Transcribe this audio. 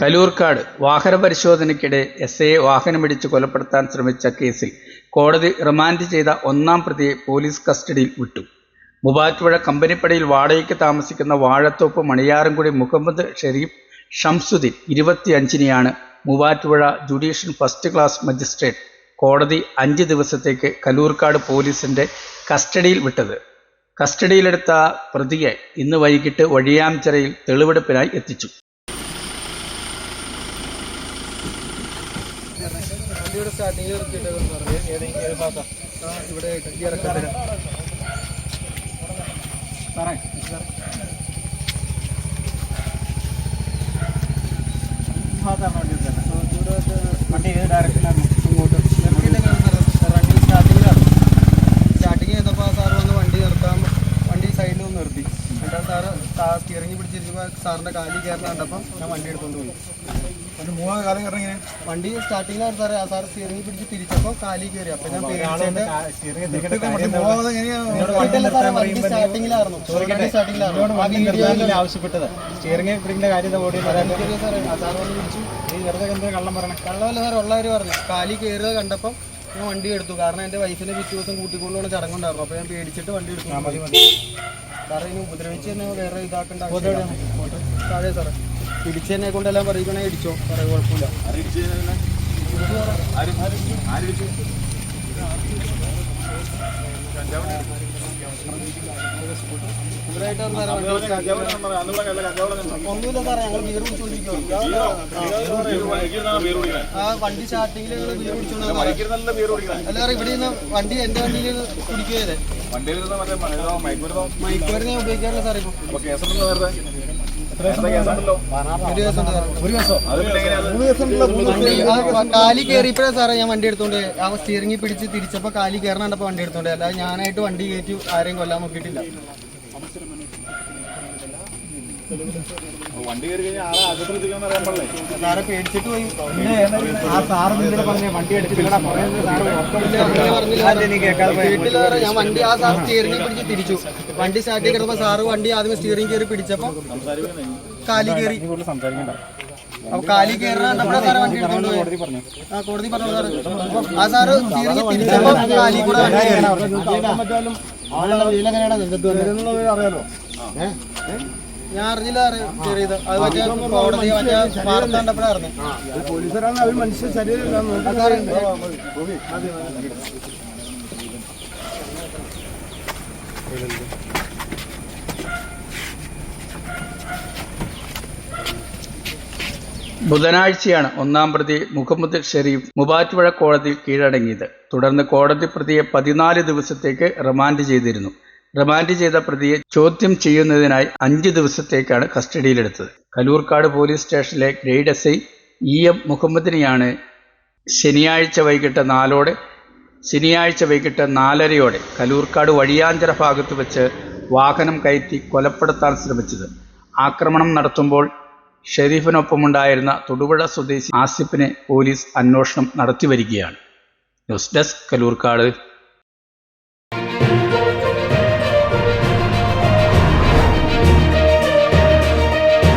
കലൂർക്കാട് വാഹന പരിശോധനയ്ക്കിടെ എസ് ഐയെ വാഹനമിടിച്ച് കൊലപ്പെടുത്താൻ ശ്രമിച്ച കേസിൽ കോടതി റിമാൻഡ് ചെയ്ത ഒന്നാം പ്രതിയെ പോലീസ് കസ്റ്റഡിയിൽ വിട്ടു. മുബാറ്റുപുഴ കമ്പനിപ്പടിയിൽ വാടകയ്ക്ക് താമസിക്കുന്ന Vazhathoppu Maniyarankudi Muhammad Sharif Shamsuddin ഇരുപത്തിയഞ്ചിനെയാണ് Muvattupuzha judicial first class magistrate കോടതി അഞ്ച് ദിവസത്തേക്ക് കലൂർക്കാട് പോലീസിന്റെ കസ്റ്റഡിയിൽ വിട്ടത്. കസ്റ്റഡിയിലെടുത്ത പ്രതിയെ ഇന്ന് വൈകിട്ട് വഴിയാംചിറയിൽ തെളിവെടുപ്പിനായി എത്തിച്ചു. വണ്ടിയുടെ സ്റ്റാർട്ടിങ് നിർത്തിയിട്ടെന്ന് പറഞ്ഞു ഏതെങ്കിലും ഏത് ഭാഗത്താ? ആ ഇവിടെ ഈ ഇറക്കത്തിന് സാറേ ഭാഗത്താണ് വണ്ടി എടുത്തത്. വണ്ടി ഏത് ഡയറക്ഷനിലാണ് അങ്ങോട്ട് റണ്ണിങ് സ്റ്റാർട്ടിങ്ങിലാണ് സ്റ്റാർട്ടിങ് ചെയ്തപ്പോൾ സാറ് വന്ന് വണ്ടി നിർത്താൻ വണ്ടി സൈഡിൽ നിന്ന് നിർത്തി. എന്നിട്ട് സാറ് സ്റ്റിയറിംഗ് പിടിച്ചിരിക്കുമ്പോൾ സാറിന്റെ കാലിൽ കയറുന്ന കണ്ടപ്പോൾ ഞാൻ വണ്ടി എടുത്തുകൊണ്ട് പോയി. മൂന്നാം കാലം ഇറങ്ങി വണ്ടി സ്റ്റാർട്ടിങ്ങിൽ സാറേ. ആ സാർ സ്റ്റിയറിംഗ് പിടിച്ച് തിരിച്ചപ്പോൾ കാലി കയറി. അപ്പൊ ഞാൻ സ്റ്റാർട്ടിങ്ങിലായിരുന്നു സ്റ്റാർട്ടിങ്ങിലായിരുന്നു ആവശ്യപ്പെട്ടത്. സ്റ്റിയറിംഗ് പിടിക്കുന്ന കാര്യം കള്ളം പറഞ്ഞു കള്ളമല്ല സാർ ഉള്ളവര് പറഞ്ഞു. കാലി കയറുക കണ്ടപ്പം ഞാൻ വണ്ടി എടുത്തു. കാരണം എന്റെ വൈഫിനെ പിറ്റേ ദിവസം കൂട്ടിക്കൊണ്ടുപോകുന്ന ചടങ്ങുണ്ടായിരുന്നു. അപ്പോൾ ഞാൻ പേടിച്ചിട്ട് വണ്ടി എടുത്തു. സാറേ ഇനി ഉപദ്രവിച്ച് തന്നെ വേറെ ഇതാക്കേണ്ട ആവശ്യമില്ല. അതെ സാറേ. പിടിച്ച് എന്നെ കൊണ്ടെല്ലാം പറയിക്കണേ ഇടിച്ചോ? പറയ കുഴപ്പമില്ല. ഒന്നുമില്ല സാറേ ഞങ്ങൾ കുടിച്ചോണ്ടിരിക്കുവാണ് ആ വണ്ടി സ്റ്റാർട്ടിങ്ങിൽ ഞങ്ങൾ ബിയർ കുടിച്ചോണ്ടാ അല്ല സാറേ ഇവിടെ നിന്ന് വണ്ടി എന്റെ വണ്ടിയിൽ കുടിക്കുകയത് മൈക്കുവരെ ഞാൻ ഉപയോഗിക്കാറില്ല സാറേ ഇപ്പൊ. കാലി കയറിയപ്പോഴേ സാറേ ഞാൻ വണ്ടി എടുത്തോണ്ട് ആ സ്റ്റിയറിംഗിൽ പിടിച്ച് തിരിച്ചപ്പോ കാലി കയറണപ്പോ വണ്ടി എടുത്തോണ്ട്. അല്ലാതെ ഞാനായിട്ട് വണ്ടി കയറ്റി ആരെയും കൊല്ലാൻ നോക്കിയിട്ടില്ല വണ്ടി കയറി കഴിഞ്ഞാൽ ആളെ ആശുപത്രി അറിയാൻ പാടില്ലേ? സാറെ പേടിച്ചിട്ട് പോയി. ആ സാറ് നിന്നോട് പറഞ്ഞ വണ്ടി എടുത്തില്ല. അങ്ങനെ പറഞ്ഞില്ല. ഞാൻ വണ്ടി ആ സാർ സ്റ്റിയറിംഗ് പിടിച്ച് തിരിച്ചു. വണ്ടി സ്റ്റാർട്ട് ചെയ്തപ്പോ സാറ് വണ്ടി ആദ്യം സ്റ്റിയറിംഗ് കയറി പിടിച്ചപ്പോ കാലി കയറി. അപ്പൊ കാലി കേറി സാറ് വണ്ടി എടുത്തോണ്ട് പറഞ്ഞു. ആ കോടതി പറഞ്ഞു സാറ് ആ സാറ് സ്റ്റിയറിംഗ് തിരിച്ചപ്പോ കാലി കൂടെ വണ്ടി കയറി. അറിയാലോ? ഞാൻ അറിഞ്ഞില്ല സാറേ കയറിയത് അത് മറ്റേ കോടതി മറ്റേ വാർത്ത കണ്ടപ്പോഴായിരുന്നു പോലീസുകാരാണ് അവർ മനുഷ്യ ശരീരം സാറേ. ബുധനാഴ്ചയാണ് ഒന്നാം പ്രതി മുഹമ്മദ് ഷെരീഫ് മുബാറ്റുപുഴ കോടതിയിൽ കീഴടങ്ങിയത്. തുടർന്ന് കോടതി പ്രതിയെ പതിനാല് ദിവസത്തേക്ക് റിമാൻഡ് ചെയ്തിരുന്നു. റിമാൻഡ് ചെയ്ത പ്രതിയെ ചോദ്യം ചെയ്യുന്നതിനായി അഞ്ച് ദിവസത്തേക്കാണ് കസ്റ്റഡിയിലെടുത്തത്. കലൂർക്കാട് പോലീസ് സ്റ്റേഷനിലെ grade S I E M മുഹമ്മദിനെയാണ് ശനിയാഴ്ച വൈകിട്ട് നാലോടെ ശനിയാഴ്ച വൈകിട്ട് നാലരയോടെ കലൂർക്കാട് വഴിയാഞ്ചിറ ഭാഗത്ത് വെച്ച് വാഹനം കയറ്റി കൊലപ്പെടുത്താൻ ശ്രമിച്ചത്. ആക്രമണം നടത്തുമ്പോൾ ഷെരീഫിനൊപ്പമുണ്ടായിരുന്ന തൊടുപുഴ സ്വദേശി ആസിഫിനെ പോലീസ് അന്വേഷണം നടത്തിവരികയാണ്. News desk Kaloorkad.